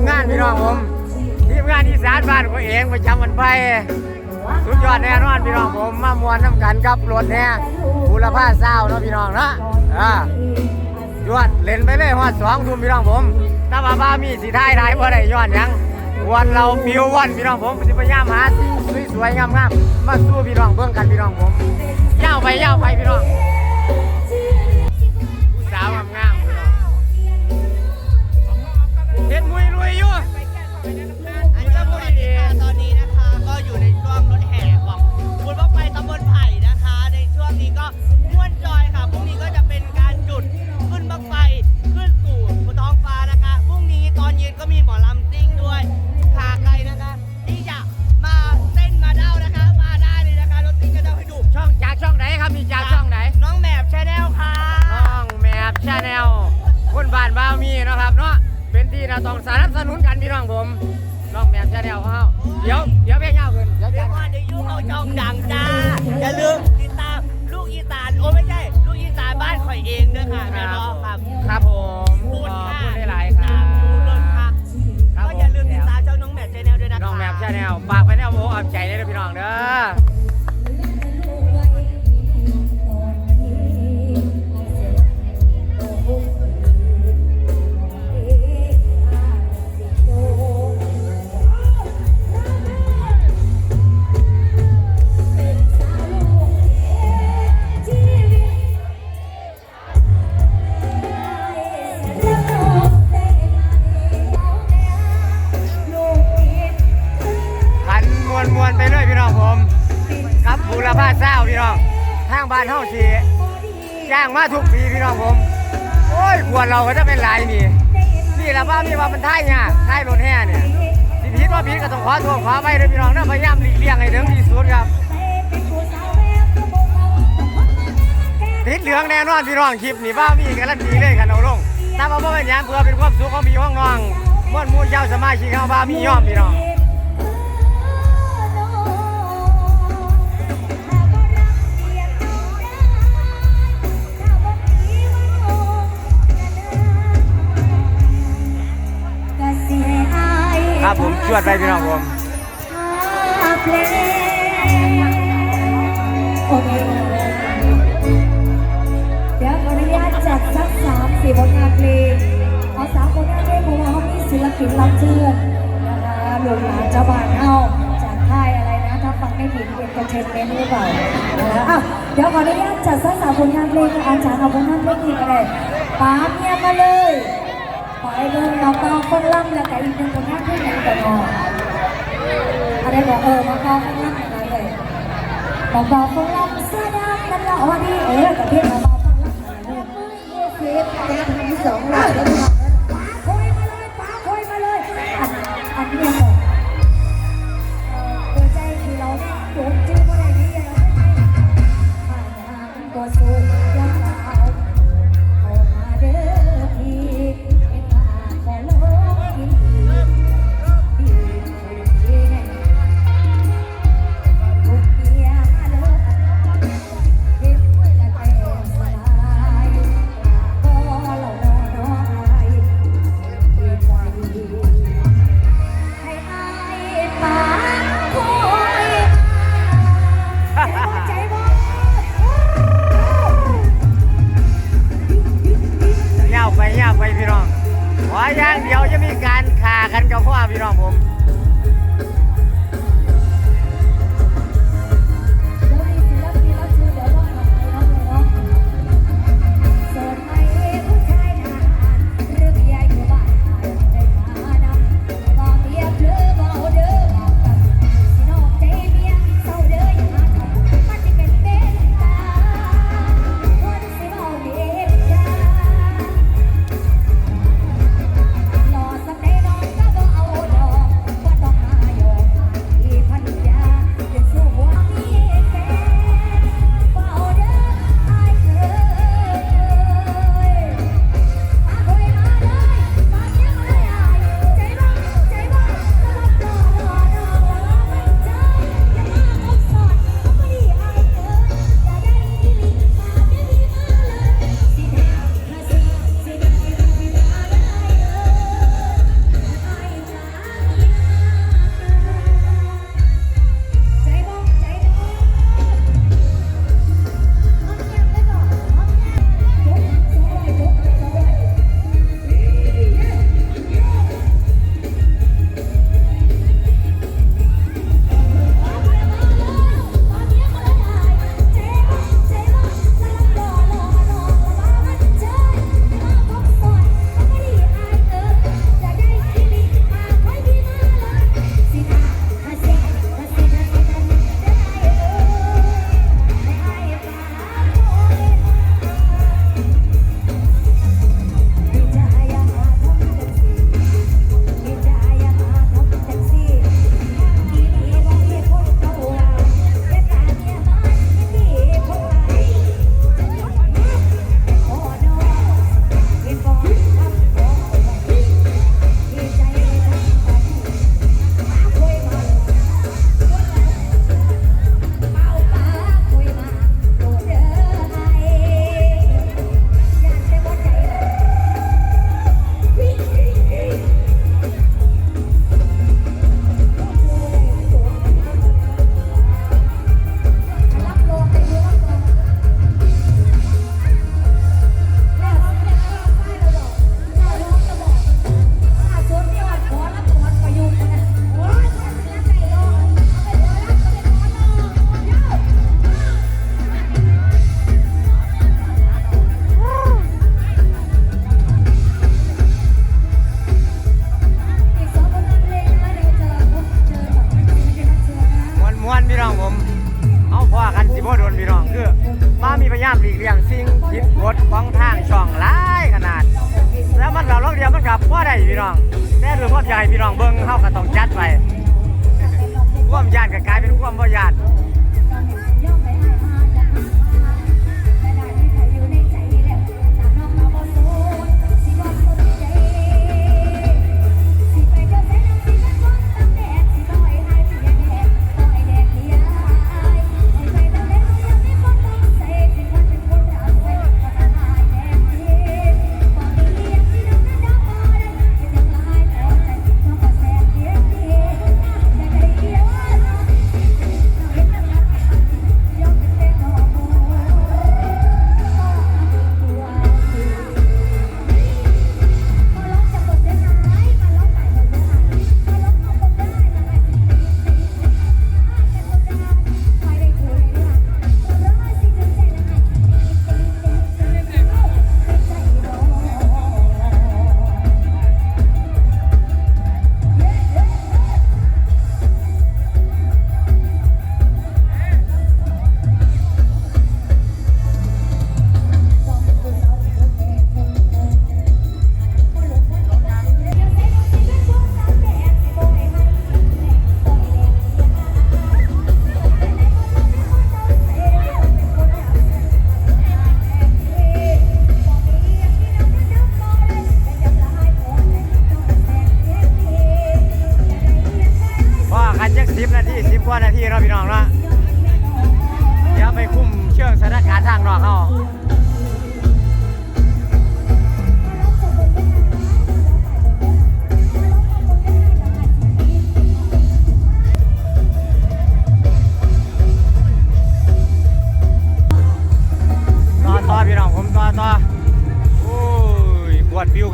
มงานพี่น้องผมทีมงานอีสานบ้านของเองประจำวันไปสุดยอดแน่นอนพี่น้องผมมามวนน้ำกันกับรถแน่บุรพาเศร้าเนาะพี่น้องเนาะอ่ายอดเล่นไปเลยฮอดสองทุ่มพี่น้องผมถ้าว่าบ้ามีสีท้ายได้บ่ได้ยอนยังวันเรามิววันพี่น้องผมสิพยายามหาสิสวยๆงามๆมาสู้พี่น้องเบิ่งกันพี่น้องผมยาวไปยาวไปพี่น้อง น้อง บ้านเฮาสีจ้างมาทุกปีพี่น้องผม โอ้ยควรเราก็จะเป็นลายนี่นี่ละบ้ามีว่ามันท้ายเนี่ยท้ายรถแห่เนี่ยสิผิดว่าผิดก็ต้องขอโทษขอไปเลยพี่น้องนะพยายามหลีกเลี่ยงให้ถึงที่สุดครับติดเหลืองแน่นอนพี่น้องคลิปนี่บ้ามีกันละทีเลยกันเอาลงถ้าว่าบ่เป็นยังเพื่อเป็นความสุขของพี่ของน้องม่วนมู่เจ้าสมาชิกของบ้ามียอมพี่น้อง ครับผมชวดไปพี่น้องผมโอเคเดี๋ยวขออนุญาตจัดสักสามสี่ผลงานเพลงเอาสามผลงานเพลงเพราะว่าเขามีศิลปินรับเชิญนะคะหลวงหลานเจ้าบ้านเฮาจากค่ายอะไรนะถ้าฟังไม่ผิดเป็นเอร์เทนเมนต์หรือเปล่านะคะอะเดี๋ยวขออนุญาตจัดสักสามผลงานเพลงอาจารย์เอาผลงานเพลงอีกอะไรปาเมียมาเลย ขอให้เบิ่งน้องเปาคนล่ำแล้วก็อีกหนึ่งผลงานเพลงอย่างต่อมาอะไรบอกเออน้องเปาคนล่ำอย่างนั้นเลยบอกบอกคนเราเสื้อดำกันละอ๋อนี่เออกับเพื่อนบอกบอกคนเราเสียแกทำสองหลัง กันกับ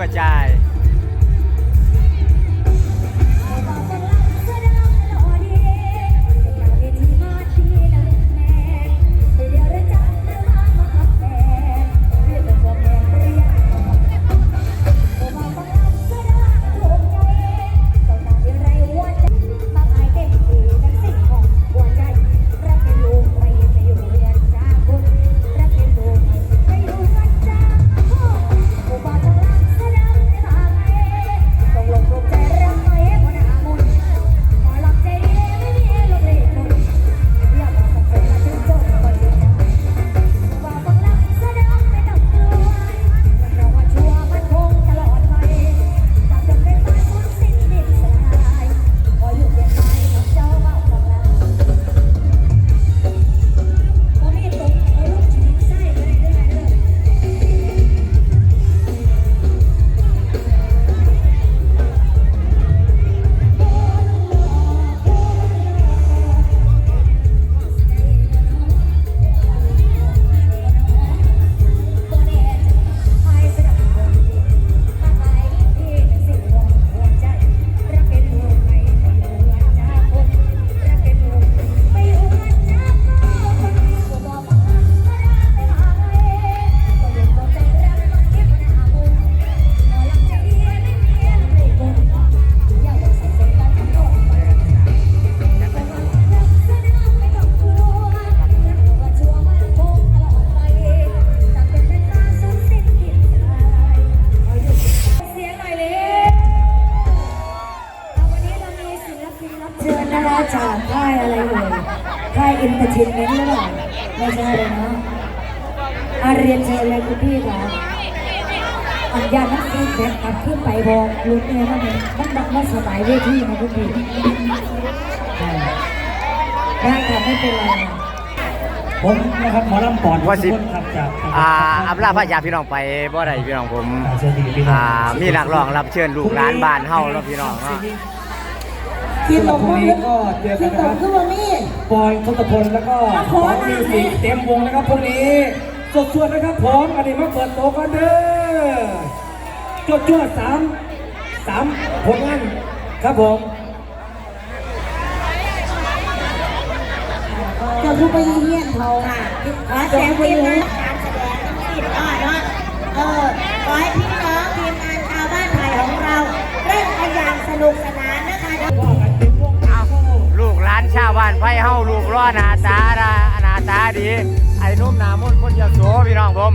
ระจาย กลับขึ้นไปบอกลุงเนี่ยนั่นเองมันบักว่าสบายเวทีนะคุณผู้ชมได้ค่ะไม่เป็นไรผมนะครับขอรัำปอนว่าสิอ่าอับลาพระยาพี่น้องไปบ่ได้พี่น้องผมอ่ามีหลักรองรับเชิญลูกหลานบ้านเฮาแล้วพี่น้องเนาะกินตกพรุ่งนี้ก็เจอกันนะครับขึ้นวันนี้ปอยทศพลแล้วก็ขอมีสีเต็มวงนะครับพรุ่งนี้สดๆนะครับพร้อมอันนี้มาเปิดโต๊ะกันเด้อ จ้าจ้าสามสามผลงานครับผมจะผู้ไปเยี่ยมเขาค่ะขอแสดงไปเลยารแสดงที่ผิดพลเนาะเออขอให้พี่น้องทีมงานชาวบ้านไทยของเราเล่นกันอย่างสนุกสนานนะคะลูกหลานชาวบ้านไพ่เฮาลูกร้อนานาตาหนาตาดี ไอ้นุ่มหนามุ่นคนเดียวโสพี่น้องผม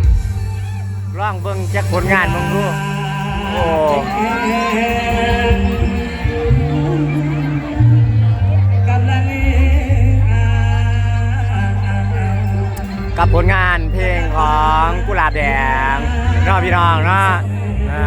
ร้องเบิ่งจากผลงานมึงรู้ โอ้กับผลงานเพลงของกุหลาบแดงเนาะพี่น้องเนาะอ่า